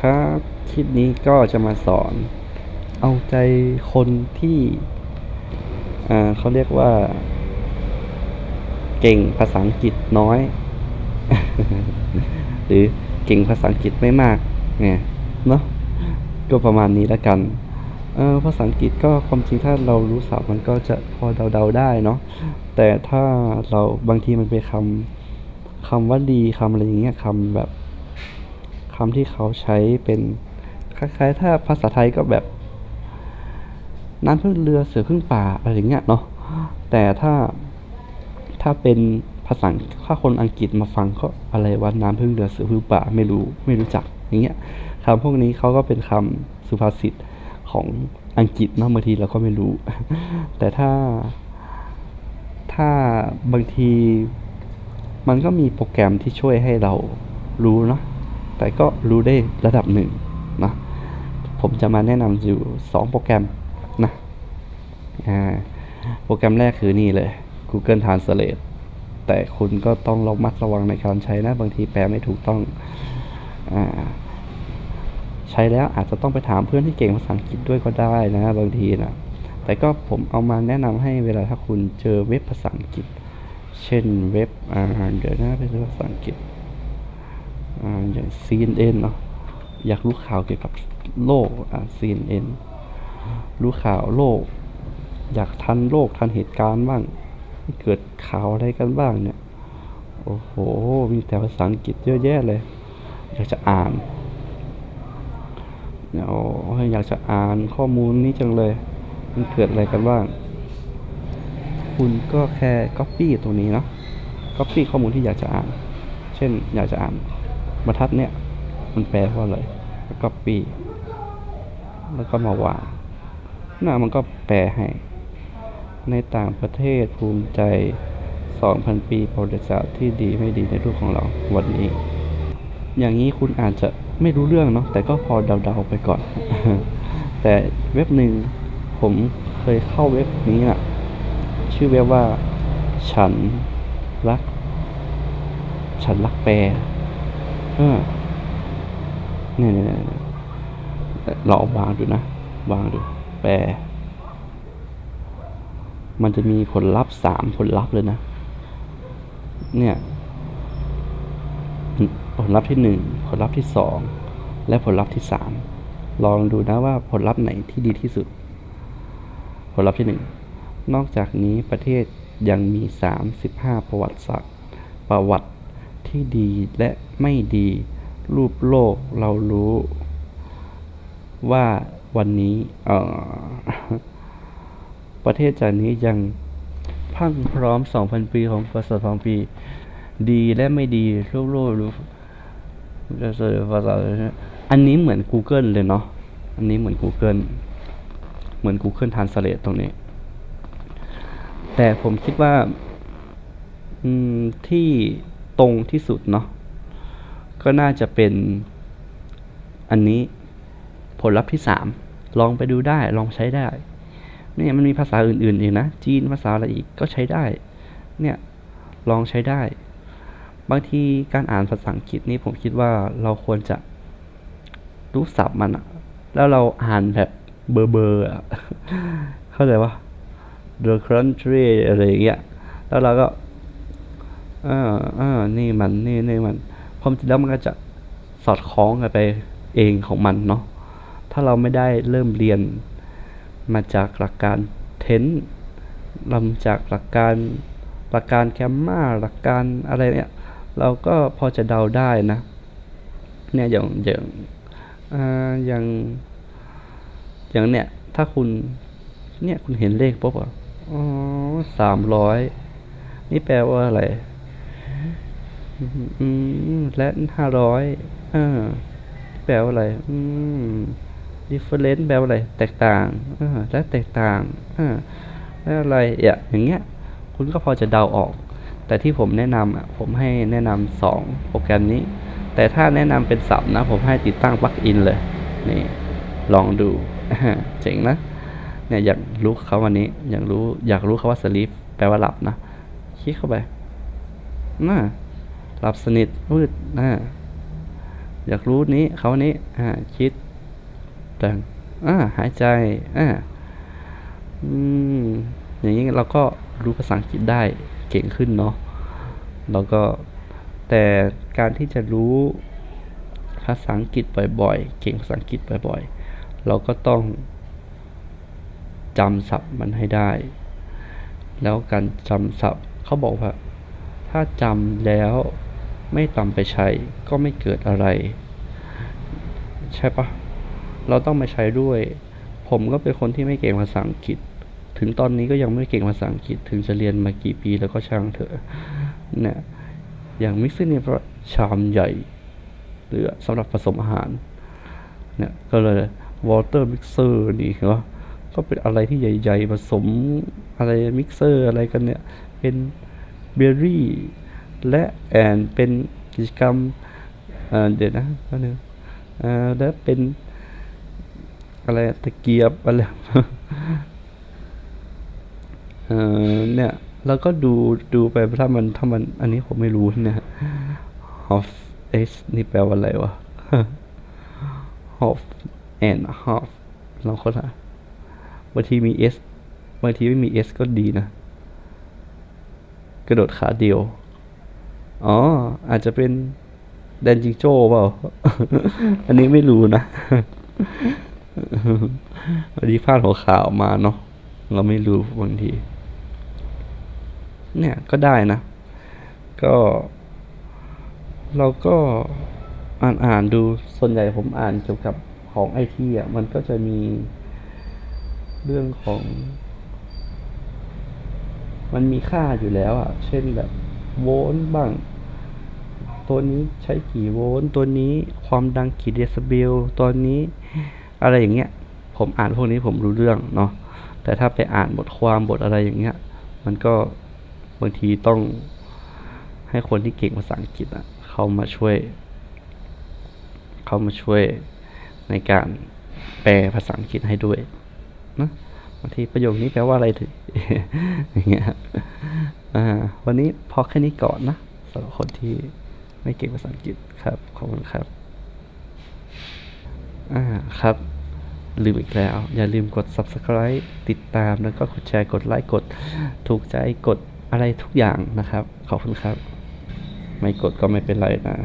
ครับ คลิปนี้ก็จะมาสอน เอาใจคนที่เขาเรียกว่า เก่งภาษาอังกฤษน้อย หรือเก่งภาษาอังกฤษไม่มาก เนี่ยเนาะก็ประมาณนี้แล้วกันภาษาอังกฤษก็ความจริงถ้าเรารู้ศัพท์มันก็จะพอเดาๆได้เนาะแต่ถ้าเราบางทีมันเป็นคำคำว่าดีคำอะไรอย่างเงี้ยคำแบบ คำที่เขาใช้เป็นคล้ายๆ ถ้าภาษาไทยก็แบบน้ำพึ่งเรือเสือพึ่งป่าอะไรอย่างเงี้ยเนาะแต่ถ้าถ้าเป็นภาษาถ้าคนอังกฤษมาฟังก็อะไรว่าน้ำพึ่งเรือเสือพึ่งป่าไม่รู้ไม่รู้จักอย่างเงี้ยคำพวกนี้เขาก็เป็นคำสุภาษิตของอังกฤษเนาะบางทีเราก็ไม่รู้ แต่ถ้า ถ้าบางทีมันก็มีโปรแกรมที่ช่วยให้เรารู้เนาะ แต่ก็รู้ได้ระดับหนึ่งนะผมจะมาแนะนำอยู่ 2 โปรแกรมนะโปรแกรมแรกคือนี่เลย Google Translate แต่คุณก็ต้องระมัดระวังในการใช้นะ บางทีแปลไม่ถูกต้องอใช้แล้วอาจจะต้องไปถามเพื่อนที่เก่งภาษาอังกฤษด้วยก็ได้นะ บางทีนะแต่ก็ผมเอามาแนะนำให้เวลาถ้าคุณเจอเว็บภาษาอังกฤษ เช่นเว็บเดี๋ยวนะเป็นภาษาอังกฤษ อย่าง CNN เนาะอยากรู้ข่าวเกี่ยวกับโลกอ่า CNN รู้ข่าวโลก อยากทันโลกทันเหตุการณ์บ้างเกิดข่าวอะไรกันบ้างเนี่ย โอ้โห มีแต่ภาษาอังกฤษเยอะแยะเลย อยากจะอ่านเนี่ยโอ้ยอยากจะอ่านข้อมูลนี้จังเลย มันเกิดอะไรกันบ้าง คุณก็แค่ copy ตรงนี้เนาะ copy ข้อมูลที่อยากจะอ่าน เช่น อยากจะอ่าน บรรทัดเนี่ยมันแปลว่าอะไรแล้วก็ปีแล้วก็มาวางหน้ามันก็แปลให้ ในต่างประเทศภูมิใจ 2,000 ปีประวัติศาสตร์ที่ดีไม่ดีในรูปของเราวันนี้ อย่างนี้คุณอาจจะไม่รู้เรื่องเนาะแต่ก็พอเดาๆไปก่อน แต่เว็บหนึ่งผมเคยเข้าเว็บนี้น่ะชื่อเว็บว่า ฉันรัก ฉันรักแปร เออเนี่ยเนี่ยเราวางดูนะ วางดู แปร มันจะมีผลลัพธ์สามผลลัพธ์เลยนะ เนี่ย ผลลัพธ์ที่หนึ่งผลลัพธ์ที่สองและผลลัพธ์ที่สามลองดูนะว่าผลลัพธ์ไหนที่ดีที่สุด ผลลัพธ์ที่หนึ่งนอกจากนี้ประเทศยังมีสามสิบห้าประวัติศาสตร์ประวัติ ที่ดีและไม่ดี รูปโลกเรารู้ ว่าวันนี้เออประเทศจากนี้ยังพังพร้อม 2,000 ปีของประสาท2ปี ดีและไม่ดีรูปโลกรู้จะเจอภาษาอันนี้เหมือน Google เลยเนาะ อันนี้เหมือน Google เหมือน Google Translate ตรงนี้ แต่ผมคิดว่าที่ ตรงที่สุดเนาะก็น่าจะเป็นอันนี้ผลลัพธ์ที่สามลองไปดูได้ลองใช้ได้เนี่ยมันมีภาษาอื่นๆอีกนะ จีนภาษาอะไรอีกก็ใช้ได้ เนี่ยลองใช้ได้ บางทีการอ่านภาษาอังกฤษนี่ผมคิดว่าเราควรจะรู้ศัพท์มันอะแล้วเราอ่านแบบเบอร์เบอร์อะเข้าใจปะ the country อะไรอย่างเงี้ยแล้วเราก็ เออเออนี่มันนี่นี่มันความจริงแล้วมันก็จะสอดคล้องกันไปเองของมันเนาะถ้าเราไม่ได้เริ่มเรียนมาจากหลักการเทนลำจากหลักการหลักการแคมมาหลักการอะไรเนี่ยเราก็พอจะเดาได้นะเนี่ยอย่างอย่างออย่างอย่างเนี่ย ถ้าคุณเนี่ยคุณเห็นเลขปุ๊บอะอ๋อสามร้อยนี่แปลว่าอะไร อืมและห้าร้อยอ่าแปลว่าอะไร อืม different แปลว่าอะไร แตกต่างอ่าและแตกต่างอ่าแล้วอะไรอะอย่างเงี้ย คุณก็พอจะเดาออก แต่ที่ผมแนะนำอะ ผมให้แนะนำสองโปรแกรมนี้ แต่ถ้าแนะนำเป็นสับนะ ผมให้ติดตั้งปลั๊กอินเลย นี่ ลองดูเจ๋งนะ เนี่ยอยากรู้คาวันนี้ อยากรู้ อยากรู้คาว่า sleep แปลว่าหลับนะ คลิกเข้าไปน่า หลับสนิทมืดน่าอยากรู้นี้เขานี้อ่าคิดแต่งอ่าหายใจอ่าอืมอย่างนี้เราก็รู้ภาษาอังกฤษได้เก่งขึ้นเนาะแล้วก็แต่การที่จะรู้ภาษาอังกฤษบ่อยๆ เก่งภาษาอังกฤษบ่อยๆ เราก็ต้องจำศัพท์มันให้ได้ แล้วการจำศัพท์เขาบอกว่า ถ้าจำแล้ว ไม่ตำไปใช้ก็ไม่เกิดอะไร ใช่ปะเราต้องมาใช้ด้วย ผมก็เป็นคนที่ไม่เก่งภาษาอังกฤษ ถึงตอนนี้ก็ยังไม่เก่งภาษาอังกฤษ ถึงจะเรียนมากี่ปีแล้วก็ช่างเถอะเนี่ยอย่างมิกซ์เนี่ยเพราะชามใหญ่หรือสำหรับผสมอาหารเนี่ยก็เลยวอเตอร์มิกเซอร์นี่เหรอก็เป็นอะไรที่ใหญ่ ๆ ผสมอะไรมิกเซอร์อะไรกันเนี่ย เป็นเบอร์รี่ และแอนเป็นกิจกรรมเดี๋ยวนะแป๊บนึงเอ่อและเป็นอะไรตะเกียบอะไรเนี่ยแล้วก็ดูดูไปถ้ามันถ้ามันอันนี้ผมไม่รู้เนี่ย half s นี่แปลว่าอะไรวะ half and half ลองค้นหาบางทีมี s บางทีไม่มี s ก็ดีนะ กระโดดขาเดียว อ๋อ อาจจะเป็นแดนจิงโจ้เปล่า อันนี้ไม่รู้นะวันนี้พลาดหัวข่าวมาเนาะ เราไม่รู้บางที เนี่ยก็ได้นะ ก็ เราก็อ่านอ่านดู ส่วนใหญ่ผมอ่านเกี่ยวกับของไอทีอะ มันก็จะมีเรื่องของ มันมีค่าอยู่แล้วอะ เช่นแบบ โวลต์บ้าง ตัวนี้ใช้กี่โวลต์ตัวนี้ความดังกี่เดซิเบลตัวนี้อะไรอย่างเงี้ย ผมอ่านพวกนี้ผมรู้เรื่องเนาะแต่ถ้าไปอ่านบทความบทอะไรอย่างเงี้ย มันก็บางทีต้องให้คนที่เก่งภาษาอังกฤษอะเข้ามาช่วย เข้ามาช่วยในการแปลภาษาอังกฤษให้ด้วยนะบางทีประโยคนี้แปลว่าอะไรถึงอย่างเงี้ย อ่าวันนี้พอแค่นี้ก่อนนะสำหรับคนที่ไม่เก่งภาษาอังกฤษครับ ขอบคุณครับ อ่าครับ ลืมอีกแล้ว อย่าลืมกด subscribe ติดตามแล้วก็กดแชร์กดไลค์กดถูกใจกดอะไรทุกอย่างนะครับ ขอบคุณครับ ไม่กดก็ไม่เป็นไรนะ